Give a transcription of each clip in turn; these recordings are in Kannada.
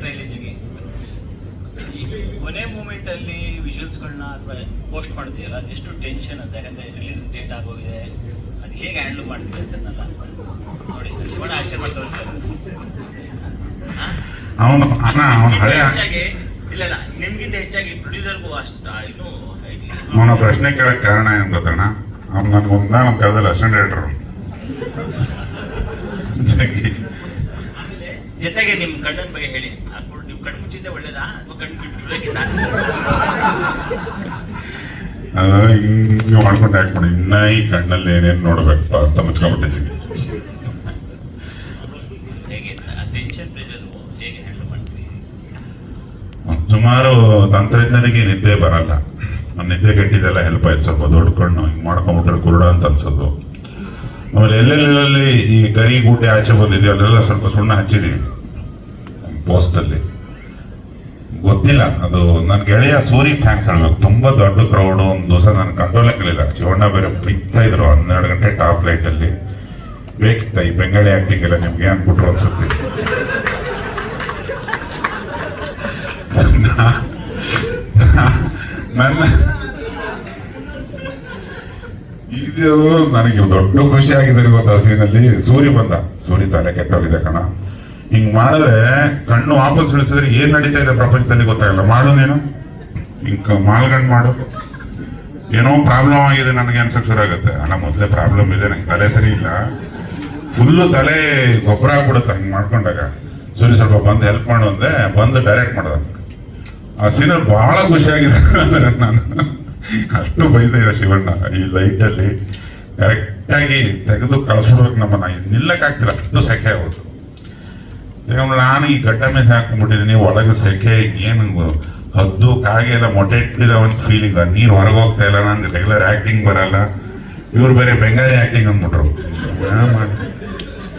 ಬೆಟ್ರೆ ಈಗ ಈ ಕೊನೆ ಮೂಮೆಂಟ್ ಅಲ್ಲಿ ವಿಜುವಲ್ಸ್ಗಳನ್ನ ಅಥವಾ ಪೋಸ್ಟ್ ಮಾಡ್ತೀಯಲ್ಲ ಅದೆಷ್ಟು ಟೆನ್ಷನ್ ಅಂತ. ಯಾಕಂದ್ರೆ ರಿಲೀಸ್ ಡೇಟ್ ಆಗೋಗಿದೆ. ಅದು ಹೇಗೆ ಹ್ಯಾಂಡಲ್ ಮಾಡ್ತೀವಿ ಅಂತನಲ್ಲ ನೋಡಿ ಶಿವಣ್ಣ ಆಕ್ಷನ್ ಮಾಡ್ತಾ ಇರ್ತಾರೆ ಅವನು ಅಣ್ಣ ಅವನು ಹಳೆಯ ಹೆಚ್ಚಾಗಿ ಇಲ್ಲ ಇಲ್ಲ ನಿಮ್ಗಿಂತ ಹೆಚ್ಚಾಗಿ ಪ್ರೊಡ್ಯೂಸರ್ಗೂ ಅಷ್ಟ ಇನ್ನು ಅವನ ಪ್ರಶ್ನೆ ಕೇಳಕ್ ಕಾರಣ ಏನ್ ಗೊತ್ತಣ್ಣ? ಅವ್ನು ನನ್ಗೆ ಒಂದ ನಮ್ಮ ಕಾಲದಲ್ಲಿ ಅಸೆಂಡ್ ಡೈರೆಕ್ಟರ್ ಜೊತೆಗೆ ನಿಮ್ಮ ಕಣ್ಣನ ಬಗ್ಗೆ ಹೇಳಿ. ನೀವು ಕಣ್ಣು ಮುಚ್ಚಿದ್ದೆ ಒಳ್ಳೇದಾ? ಅಥವಾ ಕಣ್ಣು ಅದು ಹಿಂಗೆ ಮಾಡ್ಕೊಂಡು ಯಾಕೆ ಮಾಡಿ. ಇನ್ನ ಈ ಕಣ್ಣಲ್ಲಿ ಏನೇನು ನೋಡ್ಬೇಕಪ್ಪ ಅಂತ ಮುಚ್ಕೊಂಡ್ಬಿಟ್ಟಿದ್ದೀನಿ ಸುಮಾರು ತಂತ್ರಜ್ಞರಿಗೆ ನಿದ್ದೆ ಬರಲ್ಲ. ಆ ನಿದ್ದೆ ಕೆಟ್ಟಿದ್ದೆಲ್ಲ ಹೆಲ್ಪ್ ಆಯ್ತು. ಸ್ವಲ್ಪ ದೊಡ್ಡ ಕಣ್ಣು ಹಿಂಗೆ ಮಾಡ್ಕೊಂಡ್ಬಿಟ್ರೆ ಕುರುಡ ಅಂತ ಅನ್ಸೋದು. ಆಮೇಲೆ ಎಲ್ಲೆಲ್ಲೆಲ್ಲಿ ಈ ಗರಿ ಗುಡ್ಡೆ ಆಚೆ ಬಂದಿದ್ದೀವಿ ಅಲ್ಲೆಲ್ಲ ಸ್ವಲ್ಪ ಸುಣ್ಣ ಹಚ್ಚಿದ್ದೀವಿ ಪೋಸ್ಟಲ್ಲಿ. ಗೊತ್ತಿಲ್ಲ, ಅದು ನನ್ನ ಗೆಳೆಯ ಸೂರಿ ಥ್ಯಾಂಕ್ಸ್ ಹೇಳ್ಬೇಕು. ತುಂಬಾ ದೊಡ್ಡ ಕ್ರೌಡ್ ಒಂದು ದಿವಸ ನಾನು ಕಂಟ್ರೋಲ್ ಆಗಲಿಲ್ಲ ಶಿವಣ್ಣ ಬೇರೆ ಬಿತ್ತಾ ಇದ್ರು, ಹನ್ನೆರಡು ಗಂಟೆ ಟಾಪ್ ಲೈಟ್ ಅಲ್ಲಿ. ಬೇಕಿತ್ತ ಈ ಬೆಂಗಾಳಿ ಆಕ್ಟಿಂಗ್ ಎಲ್ಲ ನಿಮ್ಗೆ ಅನ್ಬಿಟ್ರು ಅನ್ಸುತ್ತೆ. ನನ್ನ ಇದು ನನಗೆ ದೊಡ್ಡ ಖುಷಿ ಆಗಿದೆ ಗೊತ್ತಾ ಸೀನಲ್ಲಿ ಸೂರ್ಯ ಬಂದ. ಸೂರಿ ತಲೆ ಕೆಟ್ಟೋಗಿದೆ ಕಣ. ಹಿಂಗ್ ಮಾಡಿದ್ರೆ ಕಣ್ಣು ವಾಪಸ್ ಇಳಿಸಿದ್ರೆ ಏನ್ ನಡೀತಾ ಇದೆ ಪ್ರಪಂಚದಲ್ಲಿ ಗೊತ್ತಾಗಲ್ಲ. ಮಾಡು ನೀನು. ಹಿಂಗ್ ಮಾಲ್ಗಂಡ್ ಮಾಡು. ಏನೋ ಪ್ರಾಬ್ಲಮ್ ಆಗಿದೆ ನನಗೆ ಅನ್ಸಕ್ ಶುರು ಆಗುತ್ತೆ. ಅಲ್ಲ, ಮೊದಲೇ ಪ್ರಾಬ್ಲಮ್ ಇದೆ. ನಂಗೆ ತಲೆ ಸರಿ ಇಲ್ಲ. ಫುಲ್ಲು ತಲೆ ಗೊಬ್ಬರ ಆಗ್ಬಿಡುತ್ತೆ ಹಂಗೆ ಮಾಡ್ಕೊಂಡಾಗ. ಸೂರ್ಯ ಸ್ವಲ್ಪ ಬಂದು ಹೆಲ್ಪ್ ಮಾಡು ಅಂದೆ. ಬಂದು ಡೈರೆಕ್ಟ್ ಮಾಡ್ದ. ಆ ಸೀನಲ್ಲಿ ಬಹಳ ಖುಷಿಯಾಗಿದೆ. ಅಂದ್ರೆ ನಾನು ಅಷ್ಟು ಬೈದಿರ ಶಿವಣ್ಣ ಈ ಲೈಟಲ್ಲಿ ಕರೆಕ್ಟಾಗಿ ತೆಗೆದು ಕಳಿಸ್ಬಿಡ್ಬೇಕು ನಮ್ಮನ್ನ. ನಿಲ್ಲಕ್ಕಾಗ್ತಿಲ್ಲ ಅಷ್ಟು ಸೆಕೆ ಆಗ್ಬಿಡ್ತು ನಾನು ಈ ಗಡ್ಡ ಮೇಲೆ ಹಾಕೊಂಡ್ಬಿಟ್ಟಿದ್ದೀನಿ. ಒಳಗೆ ಸೆಕೆ, ಏನು ಹದ್ದು, ಕಾಗೆ ಎಲ್ಲ ಮೊಟ್ಟೆ ಇಟ್ಟಿದ ಒಂದು ಫೀಲಿಂಗ್ ನೀರು ಹೊರಗೆ ಹೋಗ್ತಾ ಇಲ್ಲ. ನಂಗೆ ರೆಗ್ಯುಲರ್ ಆ್ಯಕ್ಟಿಂಗ್ ಬರಲ್ಲ. ಇವ್ರು ಬೇರೆ ಬೆಂಗಾಲಿ ಆ್ಯಕ್ಟಿಂಗ್ ಅಂದ್ಬಿಟ್ರು.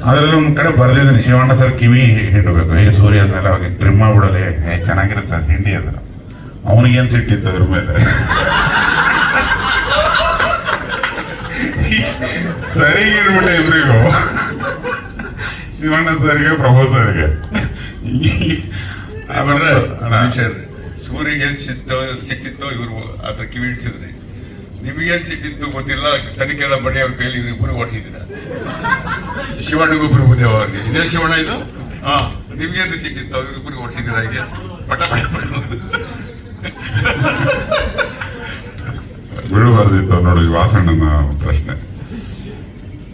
ಅದರಲ್ಲಿ ಒಂದು ಕಡೆ ಬರ್ದಿದ್ದೀನಿ. ಶಿವಣ್ಣ ಸರ್ ಕಿವಿ ಹಿಂಡಬೇಕು. ಏ, ಸೂರ್ಯ, ಅದನ್ನೆಲ್ಲ ಅವಾಗ ಟ್ರಿಮ್ ಮಾಡ್ಬಿಡಲಿ. ಏ, ಚೆನ್ನಾಗಿರುತ್ತೆ ಸರ್, ಹಿಂಡಿ ಅಂದ್ರೆ ಅವನಿಗೇನು ಸಿಟ್ಟಿತ್ತು ಅದ್ರ ಮೇಲೆ? ಸರಿ ಇಡ್ಬಿಟ್ಟೆ ಎಲ್ರಿಗೂ. ಶಿವಣ್ಣ ಸರ್ಗೆ ಪ್ರೊಫೆಸರ್ಗೆ ಸರ್ಗೆ. ಆಮೇಲೆ ಏನ್ ಸಿಟ್ಟು ಸಿಟ್ಟಿತ್ತೋ ಇವರು ಅದ್ರ ಕಿವಿ ಇಡ್ಸಿದ್ರಿ ನಿಮಗೇನ್ ಸಿಟ್ಟಿತ್ತು ಗೊತ್ತಿಲ್ಲ ತನಿಖೆ ಎಲ್ಲ ಬಡಿ ಅವ್ರ ಕೈಲಿ ಇಬ್ಬರು ಓಡಿಸಿದ್ದೀರ? ಶಿವಣ್ಣಗೂ ಬುದ್ಧಿ ಅವ್ರಿಗೆ. ಇದೇ ಶಿವಣ್ಣ ಇದು? ಹಾ ನಿಮ್ಗೆ ಸಿಟ್ಟಿತ್ತು ಇವ್ರಿಬ್ಬರಿಗೆ ಓಡಿಸಿದ್ದೀರ ಹೀಗೆ? ಪಟ ಪಟ. ಪಟ. ಬಿಡು ಬರ್ದಿತ್ತು ನೋಡಿ ವಾಸಣ್ಣನ ಪ್ರಶ್ನೆ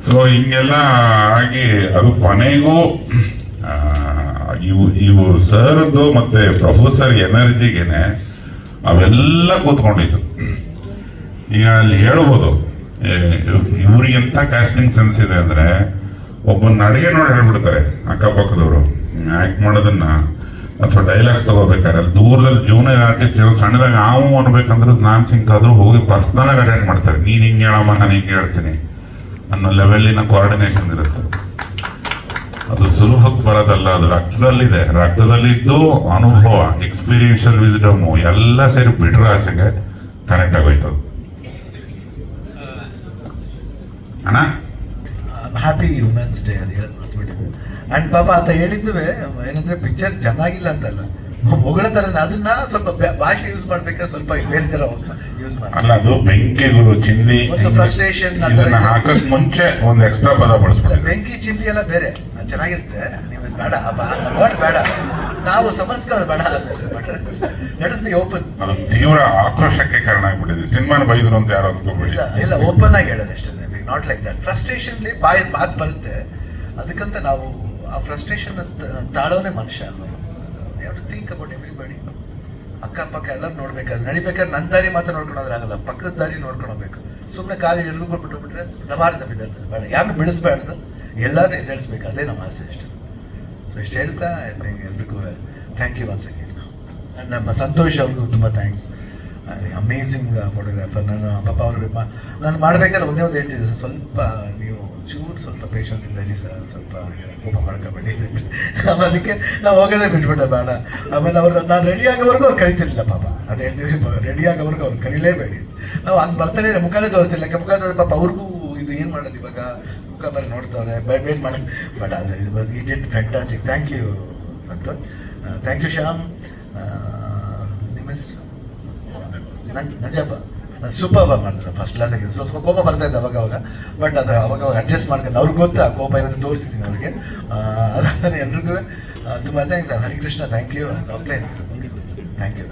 ಸೊ ಹಿಂಗೆಲ್ಲ ಆಗಿ ಅದು ಕೊನೆಗೂ ಇವು ಇವು ಸರ್ದು ಮತ್ತೆ ಪ್ರೊಫೆಸರ್ ಎನರ್ಜಿಗೆನೆ ಅವೆಲ್ಲ ಕೂತ್ಕೊಂಡಿತ್ತು ಈಗ ಅಲ್ಲಿ ಹೇಳ್ಬೋದು ಏ, ಇವ್ರಿಗೆ ಎಂಥ ಕ್ಯಾಸ್ಟಿಂಗ್ ಸೆನ್ಸ್ ಇದೆ ಅಂದ್ರೆ ಒಬ್ಬನ ಅಡುಗೆ ನೋಡಿ ಹೇಳ್ಬಿಡ್ತಾರೆ ಅಕ್ಕಪಕ್ಕದವರು ಆಕ್ಟ್ ಮಾಡೋದನ್ನ ಅಥವಾ ಡೈಲಾಗ್ಸ್ ತಗೋಬೇಕಾದ್ರೆ. ದೂರದಲ್ಲಿ ಜೂನಿಯರ್ ಆರ್ಟಿಸ್ಟ್ ಹೇಳೋ ಸಣ್ಣದಾಗ ನಾವು ಅನ್ಬೇಕಂದ್ರೆ ನಾನ್ ಸಿಂಕ್ ಆದರೂ ಹೋಗಿ ಪರ್ಸನಲ್ ಆಗಿ ಅಟೆಂಡ್ ಮಾಡ್ತಾರೆ. ನೀನು ಹಿಂಗೆ ಹೇಳಮ್ಮ, ನಾನು ಹಿಂಗೆ ಹೇಳ್ತೀನಿ ಅನ್ನೋ ಲೆವೆಲ್ಲಿನ ಕೋಆರ್ಡಿನೇಷನ್ ಇರುತ್ತೆ. ಅದು ಸುಲಭಕ್ಕೆ ಬರೋದಲ್ಲ, ಅದು ರಕ್ತದಲ್ಲಿದೆ. ರಕ್ತದಲ್ಲಿದ್ದು ಅನುಭವ ಎಕ್ಸ್ಪೀರಿಯನ್ಷಿಯಲ್ ವಿಸ್ಡಮು ಎಲ್ಲ ಸೇರಿ ಬಿಟ್ರೆ ಆಚೆಗೆ ಕನೆಕ್ಟ್ ಅಣ್ಣ? ಹ್ಯಾಪಿ ವುಮೆನ್ಸ್ ಡೇ ಅದು ಹೇಳೋದು ಮರ್ತ್ಬಿಟ್ಟಿದ್ದೆ ಆ್ಯಂಡ್ ಪಾಪ ಅಂತ ಹೇಳಿದ್ದು ಏನಂದ್ರೆ ಪಿಕ್ಚರ್ ಚೆನ್ನಾಗಿಲ್ಲ ಅಂತಲ್ಲ. ಹೊಗಳ ಥರ ಅದನ್ನ ಸ್ವಲ್ಪ ಭಾಷೆ ಯೂಸ್ ಮಾಡ್ಬೇಕಾದ್ರೆ ಸ್ವಲ್ಪ ಬೇರೆ ಥರ ಯೂಸ್ ಮಾಡಿ. ಅಲ್ಲ ಅದು ಬೆಂಕಿ ಗುರು ಚಿಂದಿ ಒಂದು ಫ್ರಸ್ಟ್ರೇಷನ್. ಹಾಕಕ್ ಮುಂಚೆ ಒಂದು ಎಕ್ಸ್ಟ್ರಾ ಪದ ಬಳಸ್ಬಿಟ್ಟಿದೆ ಬೆಂಕಿ ಚಿಂದಿ ಎಲ್ಲ ಬೇರೆ. ಚೆನ್ನಾಗಿರುತ್ತೆ. ನೀವು ಬೇಡ ವರ್ಡ್ ಬೇಡ. ನಾವು ಸಮರ್ಸ್ಕೊಳ್ಳೋದು ಬೇಡ ಭಟ್ರೆ. ಲೆಟ್ ಬಿ ಓಪನ್ ಅದು ತೀವ್ರ ಆಕ್ರೋಶಕ್ಕೆ ಕಾರಣ ಆಗ್ಬಿಟ್ಟಿದೆ. ಸಿನಿಮಾನ ಬೈದ್ರು ಅಂತ ಯಾರು ಅಂದ್ಕೊಂಡ್ಬಿಡಿ ಇಲ್ಲ ಇಲ್ಲ ಓಪನ್ ಆಗಿ ಹೇಳೋದು ಅಷ್ಟೇ. ನಾಟ್ ಲೈಕ್ ದಟ್ ಫ್ರಸ್ಟ್ರೇಷನ್ಲಿ ಬಾಯಿ ಮಾತು ಬರುತ್ತೆ. ಅದಕ್ಕಂತ ನಾವು ಆ ಫ್ರಸ್ಟ್ರೇಷನ್ ತಾಳೋನೆ ಮನುಷ್ಯ ಅಲ್ವಾ? ಥಿಂಕ್ ಅಬೌಟ್ ಎವ್ರಿಬಡಿ ಅಕ್ಕಪಕ್ಕ ಎಲ್ಲ ನೋಡ್ಬೇಕಾದ್ರೆ, ನಡಿಬೇಕಾದ್ರೆ ನನ್ನ ದಾರಿ ಮಾತ್ರ ನೋಡ್ಕೊಳೋದ್ರಾಗಲ್ಲ ಪಕ್ಕದ ದಾರಿ ನೋಡ್ಕೊಳ್ಬೇಕು ಸುಮ್ಮನೆ ಕಾಲು ಎಳೆದು ಬಿಟ್ರೆ ದಬಾರ ತಪ್ಪಿದ್ದಾರೆ ಬೇಡ ಯಾರು ಬಿಡಿಸ್ಬಾರ್ದು. ಎಲ್ಲರೂ ಎದ್ದೇಳಿಸ್ಬೇಕು. ಅದೇ ನಮ್ಮ ಆಸೆ ಅಷ್ಟೇ. ಸೊ ಇಷ್ಟು ಹೇಳ್ತಾ ಐ ಥಿಂಕ್ ಎಲ್ರಿಗೂ ಥ್ಯಾಂಕ್ ಯು ಒನ್ಸ್ ಅಗೇನ್ ನಮ್ಮ ಸಂತೋಷ್ ಅವ್ರಿಗೂ ತುಂಬ ಥ್ಯಾಂಕ್ಸ್ ಅಮೇಝಿಂಗ್ ಫೋಟೋಗ್ರಾಫರ್ ನಾನು ಪಾಪ ಅವರು ನಾನು ಮಾಡ್ಬೇಕಾದ್ರೆ ಒಂದೇ ಒಂದು ಹೇಳ್ತಿದ್ದೆ, ಸರ್, ಸ್ವಲ್ಪ ನೀವು ಚೂರು ಸ್ವಲ್ಪ ಪೇಷನ್ಸ್ ಇಂದ ಇರಿ, ಸರ್, ಸ್ವಲ್ಪ ಕೋಪ ಮಾಡ್ಕೊಬೇಡಿ ನಾವು ಅದಕ್ಕೆ, ನಾವು ಹೋಗೋದೇ ಬಿಟ್ಬಿಟ್ಟೆ ಬೇಡ. ಆಮೇಲೆ ಅವರು, ನಾನು ರೆಡಿ ಆಗೋವರೆಗೂ ಅವ್ರು ಕರಿತಿರ್ಲಿಲ್ಲ ಪಾಪ. ಅದು ಹೇಳ್ತಿದ್ರಿ ರೆಡಿ ಆಗೋವರೆಗೂ ಅವ್ರು ಕರೀಲೇಬೇಡಿ. ನಾವು ಹಂಗೆ ಬರ್ತಾನೆ ಮುಖನೇ ತೋರಿಸಿಲ್ಲ ಮುಖ ತೋರಿಸಿ ಪಾಪ ಅವ್ರಿಗೂ ಇದು ಏನು ಮಾಡೋದು ಇವಾಗ? ಮುಖ ಬರೀ ನೋಡ್ತವ್ರೆ ಬೇಡ ಮಾಡಿ ಬಟ್ ಆದರೆ ಇದು was it it fantastic thank you Santosh thank you Shyam ಆ, ನಿಮ್ಮ ಹೆಸರು ನನ್- ಸೂಪರ್ ಮಾಡಿದ್ರು ಫಸ್ಟ್ ಕ್ಲಾಸ್ ಆಗಿದೆ ಸ್ವಲ್ಪ ಕೋಪ ಬರ್ತಾ ಇತ್ತು ಅವಾಗ ಅವಾಗ. ಬಟ್ ಅದು ಅವಾಗ ಅವ್ರು ಅಡ್ಜಸ್ಟ್ ಮಾಡ್ಕೊಂಡು, ಅವ್ರಿಗೆ ಗೊತ್ತಾ ಕೋಪ ಇರೋದು ತೋರಿಸಿದ್ದೀನಿ ಅವ್ರಿಗೆ. ಅದಾದ್ರೆ ಎಲ್ರಿಗೂ ತುಂಬ ಚೆನ್ನಾಗಿ sir Harikrishna thank you thank you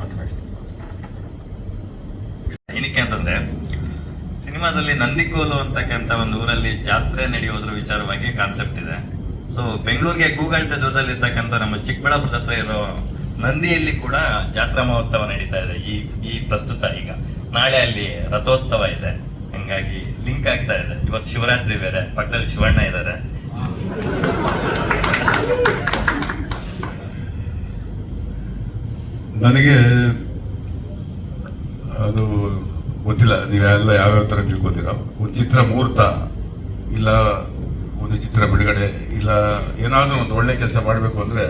all the best ಏನಕ್ಕೆ ಅಂತಂದ್ರೆ, ಸಿನಿಮಾದಲ್ಲಿ ನಂದಿಕೋಲು ಅಂತಕ್ಕಂಥ ಒಂದು ಊರಲ್ಲಿ ಜಾತ್ರೆ ನಡೆಯೋದ್ರ ವಿಚಾರವಾಗಿ ಕಾನ್ಸೆಪ್ಟ್ ಇದೆ. ಸೊ ಬೆಂಗಳೂರಿಗೆ ಕೂಗಾಳಿತ ದೂರದಲ್ಲಿ ಇರ್ತಕ್ಕಂಥ ನಮ್ಮ ಚಿಕ್ಕಬಳ್ಳಾಪುರದ ಹತ್ರ ಇರೋ ನಂದಿಯಲ್ಲಿ ಕೂಡ ಜಾತ್ರಾ ಮಹೋತ್ಸವ ನಡೀತಾ ಇದೆ. ಈ ಈ ಪ್ರಸ್ತುತ ಈಗ. ನಾಳೆ ಅಲ್ಲಿ ರಥೋತ್ಸವ ಇದೆ. ಹಂಗಾಗಿ ಲಿಂಕ್ ಆಗ್ತಾ ಇದೆ. ಇವತ್ತು ಶಿವರಾತ್ರಿ ಬೇರೆ. ಪಕ್ಕದಲ್ಲಿ ಶಿವಣ್ಣ ಇದ್ದಾರೆ ನನಗೆ ಅದು ಗೊತ್ತಿಲ್ಲ. ನೀವೆಲ್ಲ ಯಾವ್ಯಾವ ಥರ ತಿಳ್ಕೊತೀರ? ಒಂದು ಚಿತ್ರ ಮುಹೂರ್ತ ಇಲ್ಲ ಒಂದು ಚಿತ್ರ ಬಿಡುಗಡೆ ಇಲ್ಲ ಏನಾದರೂ ಒಂದು ಒಳ್ಳೆ ಕೆಲಸ ಮಾಡಬೇಕು ಅಂದರೆ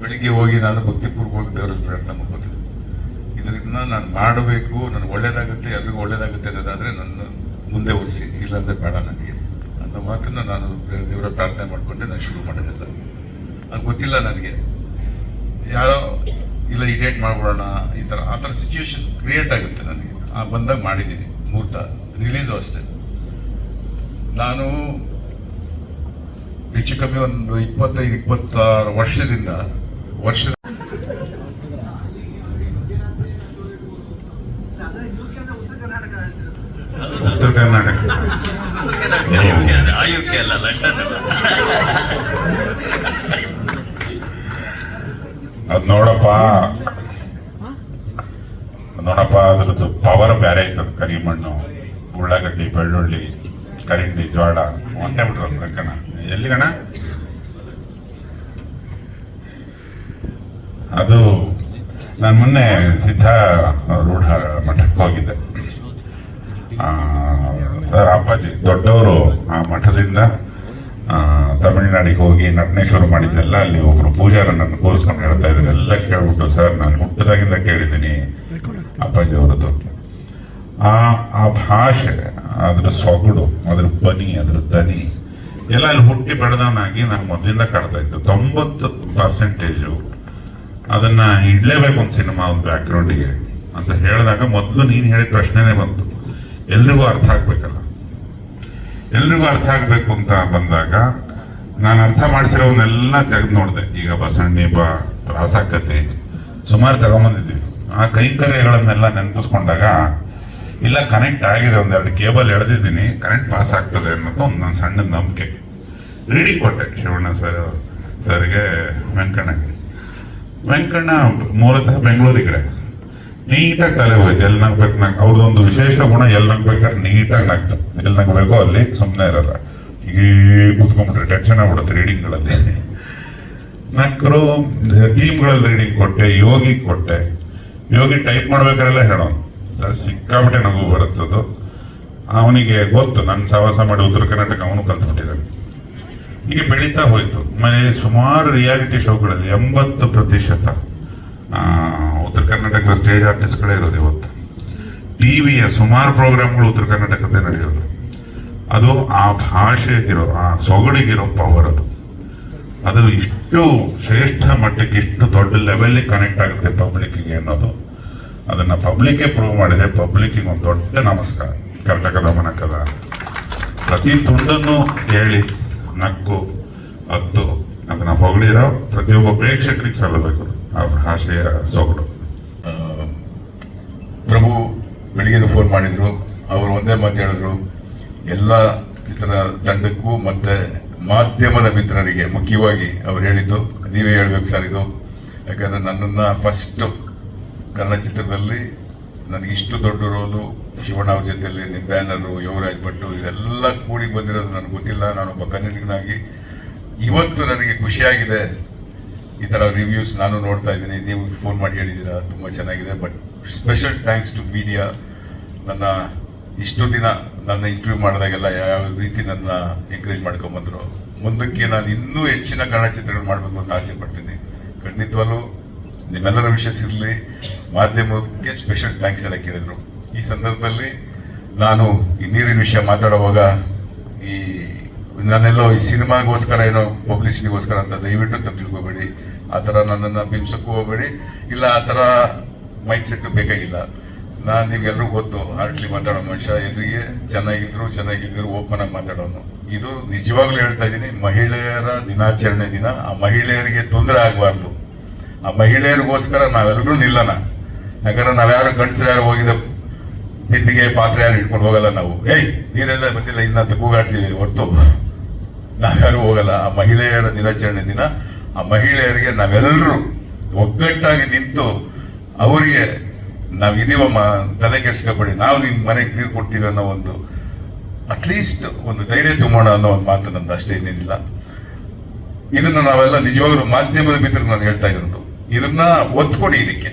ಬೆಳಿಗ್ಗೆ ಹೋಗಿ ನಾನು ಭಕ್ತಿಪೂರ್ವಕವಾಗಿ ದೇವರಲ್ಲಿ ಪ್ರಾರ್ಥನೆ ಮಾಡ್ಕೋತೀನಿ. ಇದರಿಂದ ನಾನು ಮಾಡಬೇಕು, ನನಗೆ ಒಳ್ಳೇದಾಗುತ್ತೆ, ಎಲ್ರಿಗೂ ಒಳ್ಳೇದಾಗುತ್ತೆ ಅನ್ನೋದಾದರೆ ನನ್ನ ಮುಂದೆ ಒರೆಸಿ, ಇಲ್ಲಾಂದರೆ ಬೇಡ ನನಗೆ ಅಂತ ಮಾತನ್ನು ನಾನು ದೇವರ ಪ್ರಾರ್ಥನೆ ಮಾಡಿಕೊಂಡೆ ನಾನು ಶುರು ಮಾಡೋದಿಲ್ಲ ಅದು ಗೊತ್ತಿಲ್ಲ ನನಗೆ. ಯಾರೋ, ಇಲ್ಲ ಈ ಡೇಟ್ ಮಾಡ್ಬಿಡೋಣ, ಈ ಥರ, ಆ ಥರ ಸಿಚುವೇಶನ್ಸ್ ಕ್ರಿಯೇಟ್ ಆಗುತ್ತೆ ನನಗೆ. ಆ ಬಂದಾಗ ಮಾಡಿದ್ದೀನಿ, ಮುಹೂರ್ತ ರಿಲೀಸು ಅಷ್ಟೇ. ನಾನು ಹೆಚ್ಚು ಕಮ್ಮಿ ಒಂದು ಇಪ್ಪತ್ತೈದು, ಇಪ್ಪತ್ತಾರು ವರ್ಷದಿಂದ ವರ್ಷ ಉತ್ತರ ಕರ್ನಾಟಕ ಅಲ್ಲ ಲಂಡನ್ ಅದ್ ನೋಡಪ್ಪ. ನೋಡಪ್ಪ ಅದ್ರದ್ದು ಪವರ್ ಬೇರೆ ಐತದ ಕರಿಮಣ್ಣು ಉಳ್ಳಾಗಡ್ಡಿ ಬೆಳ್ಳುಳ್ಳಿ ಕರಿಂಡಿ ಜೋಳ ಒಂದೇ ಬಿಟ್ರು ಕಣ. ಎಲ್ಲಿ ಕಣ ಅದು ನಾನು ಮೊನ್ನೆ ಸಿದ್ಧ ರೂಢ ಮಠಕ್ಕೆ ಹೋಗಿದ್ದೆ. ಸರ್ ಅಪ್ಪಾಜಿ ದೊಡ್ಡವರು ಆ ಮಠದಿಂದ ತಮಿಳುನಾಡಿಗೆ ಹೋಗಿ ನಟನೆ ಶುರು ಮಾಡಿದ್ದೆಲ್ಲ, ಅಲ್ಲಿ ಒಬ್ರು ಪೂಜಾರ ನನ್ನ ಕೂರಿಸ್ಕೊಂಡು ಹೇಳ್ತಾ ಇದ್ರು. ಎಲ್ಲ ಕೇಳ್ಬಿಟ್ಟು, ಸರ್, ನಾನು ಹುಟ್ಟದಾಗಿಂದ ಕೇಳಿದ್ದೀನಿ. ಅಪ್ಪಾಜಿ ಅವರದ್ದು ಆ ಆ ಭಾಷೆ, ಅದ್ರ ಸೊಗಡು, ಅದ್ರ ಬನಿ, ಅದ್ರ ದನಿ, ಎಲ್ಲ ಅಲ್ಲಿ ಹುಟ್ಟಿ ಬೆಳೆದವನಾಗಿ ನಾನು ಮೊದಲಿಂದ ಕಾಡ್ತಾ ಇತ್ತು. ತೊಂಬತ್ತು ಪರ್ಸೆಂಟೇಜು ಅದನ್ನ ಇಡ್ಲೇಬೇಕು ಒಂದು ಸಿನಿಮಾ ಒಂದು ಬ್ಯಾಕ್ಗ್ರೌಂಡಿಗೆ ಅಂತ ಹೇಳಿದಾಗ ಮೊದಲು ನೀನು ಹೇಳಿದ ಪ್ರಶ್ನೆನೇ ಬಂತು. ಎಲ್ರಿಗೂ ಅರ್ಥ ಆಗ್ಬೇಕಲ್ಲ? ಎಲ್ರಿಗೂ ಅರ್ಥ ಆಗಬೇಕು ಅಂತ ಬಂದಾಗ ನಾನು ಅರ್ಥ ಮಾಡಿಸಿರೋವನ್ನೆಲ್ಲ ತೆಗೆದು ನೋಡಿದೆ. ಈಗ ಬಸಣ್ಣಿ ಬಾ ಪ್ರಾಸಕತೆ ಸುಮಾರು ತಗೊಂಬಂದಿದ್ವಿ. ಆ ಕೈಂಕರ್ಯಗಳನ್ನೆಲ್ಲ ನೆನಪಿಸ್ಕೊಂಡಾಗ, ಇಲ್ಲ ಕನೆಕ್ಟ್ ಆಗಿದೆ, ಒಂದೆರಡು ಕೇಬಲ್ ಎಳೆದಿದ್ದೀನಿ, ಕರೆಂಟ್ ಪಾಸ್ ಆಗ್ತದೆ ಅನ್ನೋದು ಒಂದು ನನ್ನ ಸಣ್ಣ ನಂಬಿಕೆ. ರೀಡಿಂಗ್ ಕೊಟ್ಟೆ ಶಿವಣ್ಣ ಸರ್ ಸರ್ಗೆ ವೆಂಕಣ್ಣಗೆ. ವೆಂಕಣ್ಣ ಮೂಲತಃ ಬೆಂಗಳೂರಿಗರೆ. ನೀಟಾಗಿ ತಲೆ ಹೋಯ್ತು ಎಲ್ಲಿ ನಗ್ಬೇಕು ನಗ ಅವ್ರದ್ದೊಂದು ವಿಶೇಷ ಗುಣ ಎಲ್ಲಿ ನಗ್ಬೇಕಾದ್ರೆ ನೀಟಾಗಿ ನಗ್ತ ಎಲ್ಲಿ ನಗ್ಬೇಕೋ ಅಲ್ಲಿ ಸುಮ್ಮನೆ ಇರಲ್ಲ. ಈಗ ಕೂತ್ಕೊಂಡ್ಬಿಟ್ರೆ ಟೆನ್ಷನ್ ಆಗ್ಬಿಡುತ್ತೆ ರೀಡಿಂಗ್ಗಳಲ್ಲಿ ನಕ್ಕರು ಟೀಮ್ಗಳಲ್ಲಿ ರೀಡಿಂಗ್ ಕೊಟ್ಟೆ, ಯೋಗಿ ಕೊಟ್ಟೆ. ಯೋಗಿ ಟೈಪ್ ಮಾಡ್ಬೇಕಾರೆಲ್ಲ ಹೇಳೋನು. ಸರ್ ಸಿಕ್ಕಾಬಿಟ್ಟೆ ನಗು ಬರುತ್ತದು. ಅವನಿಗೆ ಗೊತ್ತು ನನ್ನ ಸಹವಾಸ ಮಾಡಿ ಉತ್ತರ ಕರ್ನಾಟಕ, ಅವನು ಕಲ್ತ್ಬಿಟ್ಟಿದ್ದಾನೆ. ಹೀಗೆ ಬೆಳೀತಾ ಹೋಯ್ತು. ಮನೆ ಸುಮಾರು ರಿಯಾಲಿಟಿ ಶೋಗಳಲ್ಲಿ ಎಂಬತ್ತು ಪ್ರತಿಶತ ಉತ್ತರ ಕರ್ನಾಟಕದ ಸ್ಟೇಜ್ ಆರ್ಟಿಸ್ಟ್ಗಳೇ ಇರೋದು ಇವತ್ತು. ಟಿವಿಯ ಸುಮಾರು ಪ್ರೋಗ್ರಾಮ್ಗಳು ಉತ್ತರ ಕರ್ನಾಟಕದ್ದೇ ನಡೆಯೋದು. ಅದು ಆ ಭಾಷೆಗಿರೋ, ಆ ಸೊಗಡಿಗಿರೋ ಪವರ್ ಅದು. ಅದು ಇಷ್ಟು ಶ್ರೇಷ್ಠ ಮಟ್ಟಕ್ಕೆ ಇಷ್ಟು ದೊಡ್ಡ ಲೆವೆಲಿಗೆ ಕನೆಕ್ಟ್ ಆಗುತ್ತೆ ಪಬ್ಲಿಕ್ಗೆ ಅನ್ನೋದು. ಅದನ್ನ ಪಬ್ಲಿಕ್ಕೇ ಪ್ರೂವ್ ಮಾಡಿದೆ. ಪಬ್ಲಿಕ್ಕಿಗೆ ಒಂದು ದೊಡ್ಡ ನಮಸ್ಕಾರ. ಕರ್ನಾಟಕದ ಮನಕದ. ಪ್ರತಿ ತುಂಡನ್ನು ಕೇಳಿ ನಕ್ಕು ಹತ್ತು ಅದನ್ನ ಹೊಗಳಿರೋ ಪ್ರತಿಯೊಬ್ಬ ಪ್ರೇಕ್ಷಕರಿಗೆ ಸಲ್ಲಬೇಕು. ಆ ಭಾಷೆಯ ಸೊಗಡು ಪ್ರಭು ಬೆಳಿಗ್ಗೆ ಫೋನ್ ಮಾಡಿದ್ರು. ಅವರು ಒಂದೇ ಮಾತು ಹೇಳಿದ್ರು. ಎಲ್ಲ ಚಿತ್ರ ತಂಡಕ್ಕೂ ಮತ್ತೆ ಮಾಧ್ಯಮದ ಮಿತ್ರರಿಗೆ ಮುಖ್ಯವಾಗಿ ಅವ್ರು ಹೇಳಿದ್ದು, ನೀವೇ ಹೇಳ್ಬೇಕು ಸರ್ ಇದು. ಯಾಕಂದ್ರೆ ನನ್ನನ್ನು ಫಸ್ಟ್ ಕನ್ನಡ ಚಿತ್ರದಲ್ಲಿ ನನಗೆ ಇಷ್ಟು ದೊಡ್ಡ ರೋಲು ಶಿವಣ್ಣ ಅವ್ರ ಜೊತೆಯಲ್ಲಿ ನಿಮ್ಮ ಬ್ಯಾನರು, ಯುವರಾಜ್ ಭಟ್ಟು ಇದೆಲ್ಲ ಕೂಡಿ ಬಂದಿರೋದು ನನಗೆ ಗೊತ್ತಿಲ್ಲ. ನಾನೊಬ್ಬ ಕನ್ನಡಿಗನಾಗಿ ಇವತ್ತು ನನಗೆ ಖುಷಿಯಾಗಿದೆ. ಈ ಥರ ರಿವ್ಯೂಸ್ ನಾನು ನೋಡ್ತಾ ಇದ್ದೀನಿ. ನೀವು ಫೋನ್ ಮಾಡಿ ಹೇಳಿದ್ದೀರಾ? ತುಂಬ ಚೆನ್ನಾಗಿದೆ. But special thanks to media ನನ್ನ ಇಷ್ಟು ದಿನ ನನ್ನ ಇಂಟರ್ವ್ಯೂ ಮಾಡಿದಾಗೆಲ್ಲ ಯಾವ ರೀತಿ ನನ್ನ ಎಂಕರೇಜ್ ಮಾಡ್ಕೊಂಬಂದರು. ಮುಂದಕ್ಕೆ ನಾನು ಇನ್ನೂ ಹೆಚ್ಚಿನ ಕನ್ನಡ ಚಿತ್ರಗಳು ಮಾಡಬೇಕು ಅಂತ ಆಸೆ ಪಡ್ತೀನಿ. ಖಂಡಿತವಾಗ್ಲೂ ನಿಮ್ಮೆಲ್ಲರ ವಿಶೇಷ ಇರಲಿ ಮಾಧ್ಯಮಕ್ಕೆ ಸ್ಪೆಷಲ್ ಥ್ಯಾಂಕ್ಸ್ ಎಲ್ಲ ಕೇಳಿದ್ರು. ಈ ಸಂದರ್ಭದಲ್ಲಿ ನಾನು ಈ ನೀರಿನ ವಿಷಯ ಮಾತಾಡುವಾಗ ಈ ನಾನೆಲ್ಲೋ ಈ ಸಿನಿಮಾಗೋಸ್ಕರ ಏನೋ ಪಬ್ಲಿಸಿಟಿಗೋಸ್ಕರ ಅಂತ ದಯವಿಟ್ಟು ತಪ್ಪು ತಿಳ್ಕೋಬೇಡಿ. ಆ ಥರ ನನ್ನನ್ನು ಬಿಂಬಿಸಕ್ಕೂ ಹೋಗಬೇಡಿ. ಇಲ್ಲ, ಆ ಥರ ಮೈಂಡ್ ಸೆಟ್ ಬೇಕಾಗಿಲ್ಲ. ನಾನು ನಿಮ್ಗೆಲ್ರಿಗೂ ಗೊತ್ತು ಹಾರ್ಟ್ಲಿ ಮಾತಾಡೋ ಮನುಷ್ಯ ಎದುರಿಗೆ ಚೆನ್ನಾಗಿದ್ರು ಚೆನ್ನಾಗಿದ್ರು ಓಪನ್ ಆಗಿ ಮಾತಾಡೋನು. ಇದು ನಿಜವಾಗ್ಲೂ ಹೇಳ್ತಾ ಇದ್ದೀನಿ, ಮಹಿಳೆಯರ ದಿನಾಚರಣೆ ದಿನ. ಆ ಮಹಿಳೆಯರಿಗೆ ತೊಂದರೆ ಆಗಬಾರ್ದು. ಆ ಮಹಿಳೆಯರಿಗೋಸ್ಕರ ನಾವೆಲ್ಲರೂ ನಿಲ್ಲೋಣ. ಯಾಕಂದ್ರೆ ನಾವ್ಯಾರು ಗಂಡಸರು ಯಾರು ಹೋಗಿದ ತಿಂಡಿಗೆ ಪಾತ್ರೆ ಯಾರು ಇಟ್ಕೊಂಡು ಹೋಗಲ್ಲ ನಾವು. ಏಯ್, ನೀರೆಲ್ಲ ಬಂದಿಲ್ಲ ಇನ್ನಂತ ಕೂಗಾಡ್ತೀವಿ ಹೊರತು. ನಾವ್ಯಾರು ಹೋಗಲ್ಲ. ಆ ಮಹಿಳೆಯರ ದಿನಾಚರಣೆ ದಿನ, ಆ ಮಹಿಳೆಯರಿಗೆ ನಾವೆಲ್ಲರೂ ಒಗ್ಗಟ್ಟಾಗಿ ನಿಂತು ಅವರಿಗೆ ನಾವು ಇದೀವಮ್ಮ, ತಲೆ ಕೆಡ್ಸ್ಕೊಬೇಡಿ, ನಾವು ನಿಮ್ಮ ಮನೆಗೆ ನೀರು ಕೊಡ್ತೀವಿ ಅನ್ನೋ ಒಂದು ಅಟ್ಲೀಸ್ಟ್ ಒಂದು ಧೈರ್ಯ ತುಂಬೋಣ ಅನ್ನೋ ಒಂದು ಮಾತು ನಂದು ಅಷ್ಟೇ ಇನ್ನೇನಿಲ್ಲ. ಇದನ್ನ ನಾವೆಲ್ಲ ನಿಜವಾಗ್ಲೂ ಮಾಧ್ಯಮದ ಮಿತ್ರರು ನಾನು ಹೇಳ್ತಾ ಇರೋದು. ಇದನ್ನ ಒತ್ತು ಕೊಡಿ ಇದಕ್ಕೆ.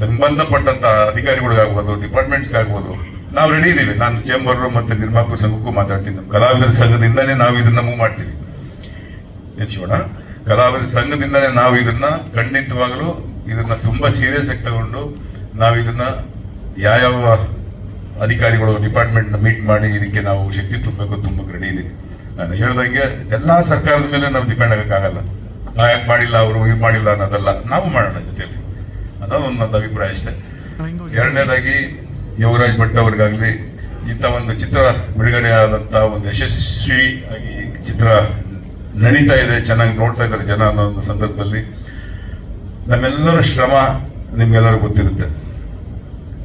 ಸಂಬಂಧಪಟ್ಟಂತ ಅಧಿಕಾರಿಗಳಿಗಾಗ್ಬೋದು, ಡಿಪಾರ್ಟ್ಮೆಂಟ್ಸ್ಗಾಗ್ಬೋದು, ನಾವು ರೆಡಿ ಇದ್ದೀವಿ ನಾನು ಚೇಂಬರ್ ಮತ್ತು ನಿರ್ಮಾಪಕ ಸಂಘಕ್ಕೂ ಮಾತಾಡ್ತೀನಿ. ಕಲಾವಿದರ ಸಂಘದಿಂದನೇ ನಾವು ಇದನ್ನ ಮೂವ್ ಮಾಡ್ತೀವಿ. ಎಸ್ ಕಲಾವಿದ ಸಂಘದಿಂದನೇ ನಾವು ಇದನ್ನ ಖಂಡಿತವಾಗಲೂ ಇದನ್ನ ತುಂಬಾ ಸೀರಿಯಸ್ ಆಗಿ ತಗೊಂಡು ನಾವು ಇದನ್ನ ಯಾವ್ಯಾವ ಅಧಿಕಾರಿಗಳು ಡಿಪಾರ್ಟ್ಮೆಂಟ್ನ ಮೀಟ್ ಮಾಡಿ ಇದಕ್ಕೆ ನಾವು ಶಕ್ತಿ ತುಂಬಬೇಕು, ತುಂಬಕ್ಕೆ ರೆಡಿ ಇದ್ದೀವಿ ನಾನು ಹೇಳ್ದಂಗೆ ಎಲ್ಲಾ ಸರ್ಕಾರದ ಮೇಲೆ ನಾವು ಡಿಪೆಂಡ್ ಆಗಕ್ಕಾಗಲ್ಲ. ನಾವು ಯಾಕೆ ಮಾಡಿಲ್ಲ ಅವರು ಇದು ಮಾಡಿಲ್ಲ ಅನ್ನೋದಲ್ಲ ನಾವು ಮಾಡೋಣ ಜೊತೆಯಲ್ಲಿ. ಅನ್ನೋದು ಒಂದು ನನ್ನ ಅಭಿಪ್ರಾಯ ಅಷ್ಟೇ. ಎರಡನೇದಾಗಿ ಯೋಗರಾಜ್ ಭಟ್ ಅವ್ರಿಗಾಗಲಿ ಇಂಥ ಒಂದು ಚಿತ್ರ ಬಿಡುಗಡೆ ಆದಂಥ ಒಂದು ಯಶಸ್ವಿ ಆಗಿ ಚಿತ್ರ ನಡೀತಾ ಇದೆ, ಚೆನ್ನಾಗಿ ನೋಡ್ತಾ ಇದ್ದಾರೆ ಜನ ಅನ್ನೋ ಒಂದು ಸಂದರ್ಭದಲ್ಲಿ ನಮ್ಮೆಲ್ಲರ ಶ್ರಮ ನಿಮ್ಗೆಲ್ಲರೂ ಗೊತ್ತಿರುತ್ತೆ.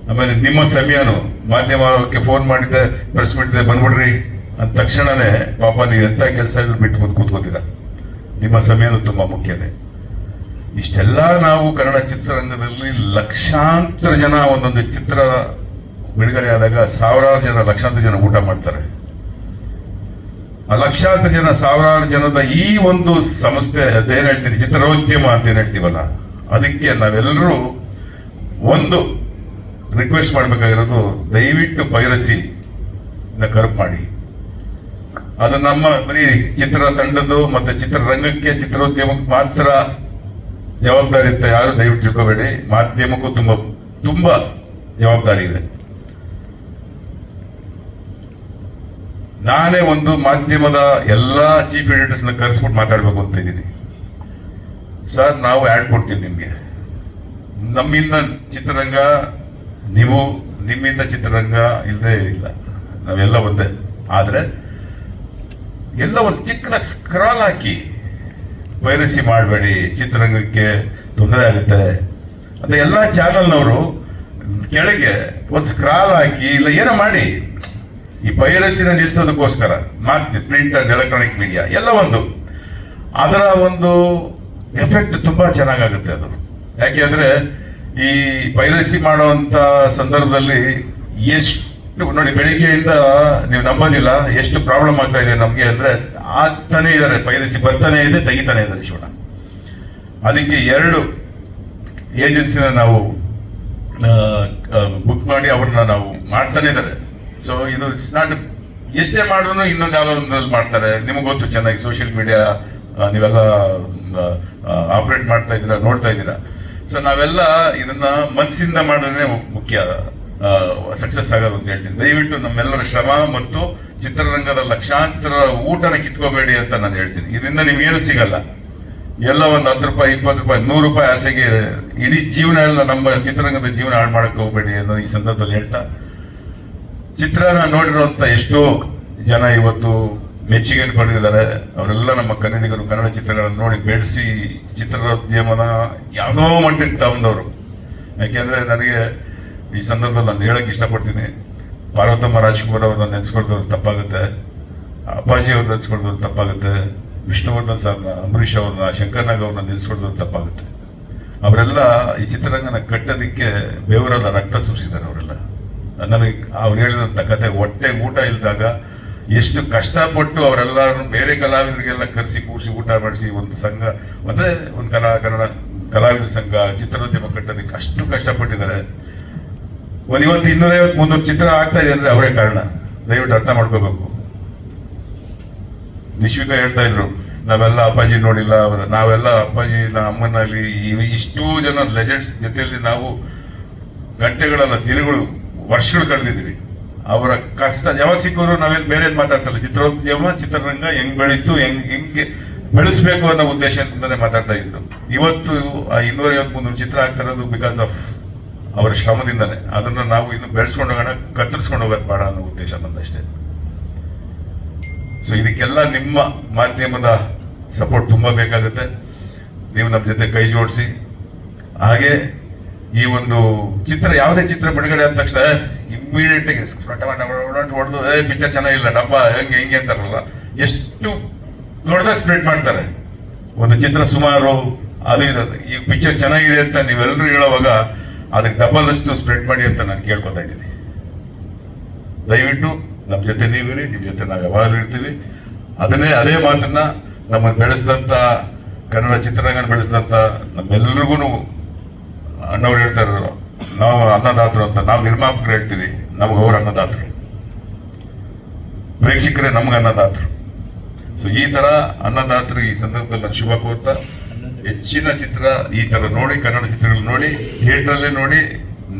ಆಮೇಲೆ ನಿಮ್ಮ ಸಮಯನು ಮಾಧ್ಯಮಕ್ಕೆ ಫೋನ್ ಮಾಡಿದ್ದೆ, ಪ್ರೆಸ್ ಮೀಟ್ ಬಂದ್ಬಿಡ್ರಿ ಅಂದ ತಕ್ಷಣನೇ ಪಾಪ ನೀವು ಎಂಥ ಕೆಲಸ ಇದ್ರು ಬಿಟ್ಟು ಬಂದು ಕೂತ್ಕೋತೀರ. ನಿಮ್ಮ ಸಮಯನು ತುಂಬ ಮುಖ್ಯನೇ ಇಷ್ಟೆಲ್ಲ ನಾವು ಕನ್ನಡ ಚಿತ್ರರಂಗದಲ್ಲಿ ಲಕ್ಷಾಂತರ ಜನ ಒಂದೊಂದು ಚಿತ್ರ ಬಿಡುಗಡೆ ಆದಾಗ ಸಾವಿರಾರು ಜನ, ಲಕ್ಷಾಂತರ ಜನ ಊಟ ಮಾಡ್ತಾರೆ. ಆ ಲಕ್ಷಾಂತರ ಜನ, ಸಾವಿರಾರು ಜನದ ಈ ಒಂದು ಸಂಸ್ಥೆ ಏನ್ ಹೇಳ್ತೀನಿ ಚಿತ್ರೋದ್ಯಮ ಅಂತ ಏನು ಹೇಳ್ತೀವಲ್ಲ, ಅದಕ್ಕೆ ನಾವೆಲ್ಲರೂ ಒಂದು ರಿಕ್ವೆಸ್ಟ್ ಮಾಡಬೇಕಾಗಿರೋದು, ದಯವಿಟ್ಟು ಪೈರಸಿ ಕರ್ಪ್ ಮಾಡಿ. ಅದು ನಮ್ಮ ಬರೀ ಚಿತ್ರ ತಂಡದ್ದು ಮತ್ತೆ ಚಿತ್ರರಂಗಕ್ಕೆ ಚಿತ್ರೋದ್ಯಮಕ್ಕೆ ಮಾತ್ರ ಜವಾಬ್ದಾರಿ ಅಂತ ಯಾರು ದಯವಿಟ್ಟು ತಿಳ್ಕೋಬೇಡಿ. ಮಾಧ್ಯಮಕ್ಕೂ ತುಂಬ, ತುಂಬಾ ಜವಾಬ್ದಾರಿ ಇದೆ. ನಾನೇ ಒಂದು ಮಾಧ್ಯಮದ ಎಲ್ಲಾ ಚೀಫ್ ಎಡಿಟರ್ಸ್ನ ಕರೆಸ್ಬಿಟ್ಟು ಮಾತಾಡ್ಬೇಕು ಅಂತ ಇದ್ದೀನಿ. ಸರ್ ನಾವು ಆ್ಯಡ್ ಕೊಡ್ತೀವಿ ನಿಮಗೆ. ನಮ್ಮಿಂದ ಚಿತ್ರರಂಗ, ನೀವು ನಿಮ್ಮಿಂದ ಚಿತ್ರರಂಗ ಇಲ್ಲದೇ ಇಲ್ಲ. ನಾವೆಲ್ಲ ಒಂದೇ. ಆದರೆ ಎಲ್ಲ ಒಂದು ಸ್ಕ್ರಾಲ್ ಹಾಕಿ. ಪೈರಸಿ ಮಾಡಬೇಡಿ, ಚಿತ್ರರಂಗಕ್ಕೆ ತೊಂದರೆ ಆಗುತ್ತೆ. ಅಂತ ಎಲ್ಲ ಚಾನಲ್ನವರು ಕೆಳಗೆ ಒಂದು ಸ್ಕ್ರಾಲ್ ಹಾಕಿ, ಇಲ್ಲ ಏನೋ ಮಾಡಿ. ಈ ಪೈರಸಿನ ನಿಲ್ಲಿಸೋದಕ್ಕೋಸ್ಕರ ಮಾತು ಪ್ರಿಂಟ್ ಅಂಡ್ ಎಲೆಕ್ಟ್ರಾನಿಕ್ ಮೀಡಿಯಾ ಎಲ್ಲ ಒಂದು. ಅದರ ಒಂದು ಎಫೆಕ್ಟ್ ತುಂಬ ಚೆನ್ನಾಗಾಗುತ್ತೆ ಅದು. ಯಾಕೆ ಅಂದರೆ ಈ ಪೈರಸಿ ಮಾಡುವಂಥ ಸಂದರ್ಭದಲ್ಲಿ ಎಷ್ಟು ನೋಡಿ ಬೆಳಿಗ್ಗೆಯಿಂದ ನೀವು ನಂಬೋದಿಲ್ಲ, ಎಷ್ಟು ಪ್ರಾಬ್ಲಮ್ ಆಗ್ತಾ ಇದೆ ನಮಗೆ ಅಂದ್ರೆ ಆಗ್ತಾನೆ ಇದ್ದಾರೆ, ಪೈರಸಿ ಬರ್ತಾನೆ ಇದೆ, ತೆಗಿತಾನೆ ಇದ್ದಾರೆ ಶಿವಣ ಅದಕ್ಕೆ ಎರಡು ಏಜೆನ್ಸಿನ ನಾವು ಬುಕ್ ಮಾಡಿ ಅವ್ರನ್ನ ನಾವು ಮಾಡ್ತಾನೆ ಇದ್ದಾರೆ. ಸೊ ಇದು ಇಟ್ಸ್ ನಾಟ್ ಎಷ್ಟೇ ಮಾಡಿದ್ರು ಇನ್ನೊಂದು ಯಾವುದೋ ಒಂದ್ರಲ್ಲಿ ಮಾಡ್ತಾರೆ. ನಿಮಗೆ ಗೊತ್ತು ಚೆನ್ನಾಗಿ ಸೋಷಿಯಲ್ ಮೀಡಿಯಾ ನೀವೆಲ್ಲ ಆಪ್ರೇಟ್ ಮಾಡ್ತಾ ಇದ್ದೀರಾ, ನೋಡ್ತಾ ಇದ್ದೀರಾ. ಸೊ ನಾವೆಲ್ಲ ಇದನ್ನ ಮನಸ್ಸಿಂದ ಮಾಡೋದೇ ಮುಖ್ಯ. ಸಕ್ಸಸ್ ಆಗೋದು ಅಂತ ಹೇಳ್ತೀನಿ. ದಯವಿಟ್ಟು ನಮ್ಮೆಲ್ಲರ ಶ್ರಮ ಮತ್ತು ಚಿತ್ರರಂಗದ ಲಕ್ಷಾಂತರ ಊಟನ ಕಿತ್ಕೋಬೇಡಿ ಅಂತ ನಾನು ಹೇಳ್ತೀನಿ. ಇದರಿಂದ ನಿಮ್ಗೇನು ಸಿಗಲ್ಲ. ಎಲ್ಲ ಒಂದು ಹತ್ತು ರೂಪಾಯಿ, ಇಪ್ಪತ್ತು ರೂಪಾಯಿ, ನೂರು ರೂಪಾಯಿ ಆಸೆಗೆ ಇಡೀ ಜೀವನ ಎಲ್ಲ ನಮ್ಮ ಚಿತ್ರರಂಗದ ಜೀವನ ಹಾಳು ಮಾಡಕ್ಕೆ ಹೋಗ್ಬೇಡಿ ಅನ್ನೋ ಈ ಸಂದರ್ಭದಲ್ಲಿ ಹೇಳ್ತಾ, ಚಿತ್ರನ ನೋಡಿರುವಂತ ಎಷ್ಟೋ ಜನ ಇವತ್ತು ಮೆಚ್ಚುಗೆಯನ್ನು ಪಡೆದಿದ್ದಾರೆ. ಅವರೆಲ್ಲ ನಮ್ಮ ಕನ್ನಡಿಗರು ಕನ್ನಡ ಚಿತ್ರಗಳನ್ನು ನೋಡಿ ಬೆಳೆಸಿ ಚಿತ್ರೋದ್ಯಮನ ಯಾವುದೋ ಮಟ್ಟಕ್ಕೆ ತಗೊಂಡವರು. ಯಾಕೆಂದರೆ ನನಗೆ ಈ ಸಂದರ್ಭದಲ್ಲಿ ನಾನು ಹೇಳಕ್ ಇಷ್ಟಪಡ್ತೀನಿ. ಪಾರ್ವತಮ್ಮ ರಾಜ್ಕುಮಾರ್ ಅವ್ರನ್ನ ನೆನೆಸ್ಕೊಳ್ದವ್ರು ತಪ್ಪಾಗುತ್ತೆ. ಅಪ್ಪಾಜಿ ಅವ್ರನ್ನ ನೆನೆಸ್ಕೊಳ್ದವ್ರು ತಪ್ಪಾಗುತ್ತೆ. ವಿಷ್ಣುವರ್ಧನ್ ಸರ್ನ, ಅಂಬರೀಷ್ ಅವ್ರನ್ನ, ಶಂಕರ್ನಾಗ್ ಅವ್ರನ್ನ ನೆನೆಸ್ಕೊಳ್ದವ್ರು ತಪ್ಪಾಗುತ್ತೆ. ಅವರೆಲ್ಲ ಈ ಚಿತ್ರರಂಗನ ಕಟ್ಟೋದಕ್ಕೆ ಬೇವರಾದ ರಕ್ತ ಸುರಿಸಿದ್ದಾರೆ ಅವರೆಲ್ಲ. ನನಗೆ ಅವ್ರು ಹೇಳಿದಂಥ ಕತೆ ಹೊಟ್ಟೆ ಊಟ ಇಲ್ದಾಗ ಎಷ್ಟು ಕಷ್ಟಪಟ್ಟು ಅವರೆಲ್ಲರೂ ಬೇರೆ ಕಲಾವಿದರಿಗೆಲ್ಲ ಕರೆಸಿ, ಕೂರಿಸಿ, ಊಟ ಮಾಡಿಸಿ ಒಂದು ಸಂಘ, ಅಂದರೆ ಒಂದು ಕಲಾ, ಕನ್ನಡ ಕಲಾವಿದ ಸಂಘ, ಚಿತ್ರೋದ್ಯಮ ಕಟ್ಟೋದಕ್ಕೆ ಅಷ್ಟು ಕಷ್ಟಪಟ್ಟಿದ್ದಾರೆ. ಒಂದು ಇವತ್ತು ಇನ್ನೂರೈವತ್ತು ಮುನ್ನೂರು ಚಿತ್ರ ಆಗ್ತಾ ಇದೆ ಅಂದರೆ ಅವರೇ ಕಾರಣ. ದಯವಿಟ್ಟು ಅರ್ಥ ಮಾಡ್ಕೋಬೇಕು. ನಿಶ್ವಿಕ ಹೇಳ್ತಾ ಇದ್ರು, ನಾವೆಲ್ಲ ಅಪ್ಪಾಜಿ ನೋಡಿಲ್ಲ ನಾವೆಲ್ಲ ನಾವೆಲ್ಲ ನಮ್ಮ ಅಮ್ಮನಲ್ಲಿ ಇಷ್ಟು ಜನ ಲೆಜೆಂಡ್ಸ್ ಜೊತೆಯಲ್ಲಿ ನಾವು ಗಂಟೆಗಳಲ್ಲ, ದಿನಗಳು, ವರ್ಷಗಳು ಕಳೆದಿದ್ದೀವಿ. ಅವರ ಕಷ್ಟ, ಯಾವಾಗ ಸಿಕ್ಕಿದ್ರು ನಾವೇನು ಬೇರೆ ಮಾತಾಡ್ತಲ್ಲ. ಚಿತ್ರೋದ್ಯಮ, ಚಿತ್ರರಂಗ ಹೆಂಗ್ ಬೆಳೀತು, ಹೆಂಗ್, ಹೆಂಗೆ ಬೆಳೆಸ್ಬೇಕು ಅನ್ನೋ ಉದ್ದೇಶ ಅಂತಂದ್ರೆ ಮಾತಾಡ್ತಾ ಇದ್ರು. ಇವತ್ತು ಆ ಇನ್ನೂರ ಮುನ್ನೂರು ಚಿತ್ರ ಆಗ್ತಾ ಇರೋದು ಬಿಕಾಸ್ ಆಫ್ ಅವರ ಶ್ರಮದಿಂದಲೇ. ಅದನ್ನು ನಾವು ಇನ್ನು ಬೆಳೆಸ್ಕೊಂಡು ಹೋಗೋಣ, ಕತ್ತರಿಸ್ಕೊಂಡು ಹೋಗೋದು ಬೇಡ ಅನ್ನೋ ಉದ್ದೇಶ ನನ್ನದಷ್ಟೇ ಸೊ ಇದಕ್ಕೆಲ್ಲ ನಿಮ್ಮ ಮಾಧ್ಯಮದ ಸಪೋರ್ಟ್ ತುಂಬ ಬೇಕಾಗುತ್ತೆ. ನೀವು ನಮ್ಮ ಜೊತೆ ಕೈ ಜೋಡಿಸಿ. ಹಾಗೆ ಈ ಒಂದು ಚಿತ್ರ, ಯಾವುದೇ ಚಿತ್ರ ಬಿಡುಗಡೆ ಆದ ತಕ್ಷಣ ಇಮ್ಮಿಡಿಯೇಟ್ ಆಗಿ ಹೊಡೆದು ಏ ಪಿಕ್ಚರ್ ಚೆನ್ನಾಗಿಲ್ಲ, ಡಬ್ಬ, ಹೆಂಗೆ, ಹಿಂಗೆ ಅಂತಾರಲ್ಲ. ಎಷ್ಟು ದೊಡ್ಡದಾಗಿ ಸ್ಪ್ರೆಡ್ ಮಾಡ್ತಾರೆ. ಒಂದು ಚಿತ್ರ ಸುಮಾರು ಅದು ಇದು. ಈ ಪಿಕ್ಚರ್ ಚೆನ್ನಾಗಿದೆ ಅಂತ ನೀವೆಲ್ಲರೂ ಹೇಳುವಾಗ ಅದಕ್ಕೆ ಡಬಲ್ ಅಷ್ಟು ಸ್ಪ್ರೆಡ್ ಮಾಡಿ ಅಂತ ನಾನು ಕೇಳ್ಕೊತಾ ಇದ್ದೀನಿ. ದಯವಿಟ್ಟು ನಮ್ಮ ಜೊತೆ ನೀವಿರಿ ನಿಮ್ಮ ಜೊತೆ ನಾವು ಯಾವಾಗಲೂ ಇರ್ತೀವಿ. ಅದನ್ನೇ, ಅದೇ ಮಾತನ್ನ ನಮ್ಮನ್ನು ಬೆಳೆಸಿದಂಥ ಕನ್ನಡ ಚಿತ್ರರಂಗನ ಬೆಳೆಸಿದಂಥ ನಮ್ಮೆಲ್ರಿಗೂ ಅಣ್ಣವ್ರು ಹೇಳ್ತಾರೆ, ನಾವು ಅನ್ನದಾತರು ಅಂತ, ನಾವು ನಿರ್ಮಾಪಕರು ಹೇಳ್ತೀವಿ, ನಮ್ಗೆ ಅವ್ರು ಅನ್ನದಾತರು. ಪ್ರೇಕ್ಷಕರೇ ನಮ್ಗೆ ಅನ್ನದಾತರು. ಸೊ ಈ ಥರ ಅನ್ನದಾತರು ಈ ಸಂದರ್ಭದಲ್ಲಿ ನಾನು ಶುಭ ಕೋರ್ತಾ ಹೆಚ್ಚಿನ ಚಿತ್ರ, ಈ ತರ ನೋಡಿ, ಕನ್ನಡ ಚಿತ್ರಗಳು ನೋಡಿ ಥಿಯೇಟ್ರಲ್ಲೇ ನೋಡಿ,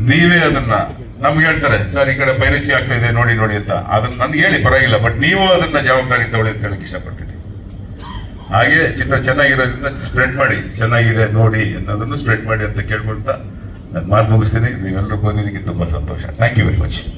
ನೀವೇ ಅದನ್ನ ನಮ್ಗೆ ಹೇಳ್ತಾರೆ, ಸರ್, ಈ ಕಡೆ ಪೈರಸಿ ಆಗ್ತಾ ಇದೆ, ನೋಡಿ ನೋಡಿ ಅಂತ. ಅದನ್ನ ನನ್ಗೆ ಹೇಳಿ, ಪರವಾಗಿಲ್ಲ ಬಟ್ ನೀವು ಅದನ್ನ ಜವಾಬ್ದಾರಿ ತಗೊಳ್ಳಿ ಅಂತ ಹೇಳಕ್ ಇಷ್ಟಪಡ್ತೀನಿ. ಹಾಗೆ ಚಿತ್ರ ಚೆನ್ನಾಗಿರೋದ್ರಿಂದ ಸ್ಪ್ರೆಡ್ ಮಾಡಿ, ಚೆನ್ನಾಗಿದೆ, ನೋಡಿ ಅನ್ನೋದನ್ನು ಸ್ಪ್ರೆಡ್ ಮಾಡಿ ಅಂತ ಕೇಳ್ಕೊಳ್ತಾ, ನಾನು ಮಾತು ಮುಗಿಸ್ತೀನಿ. ನೀವೆಲ್ಲರೂ ಬಂದಿದ್ದಕ್ಕೆ ತುಂಬ ಸಂತೋಷ. Thank you very much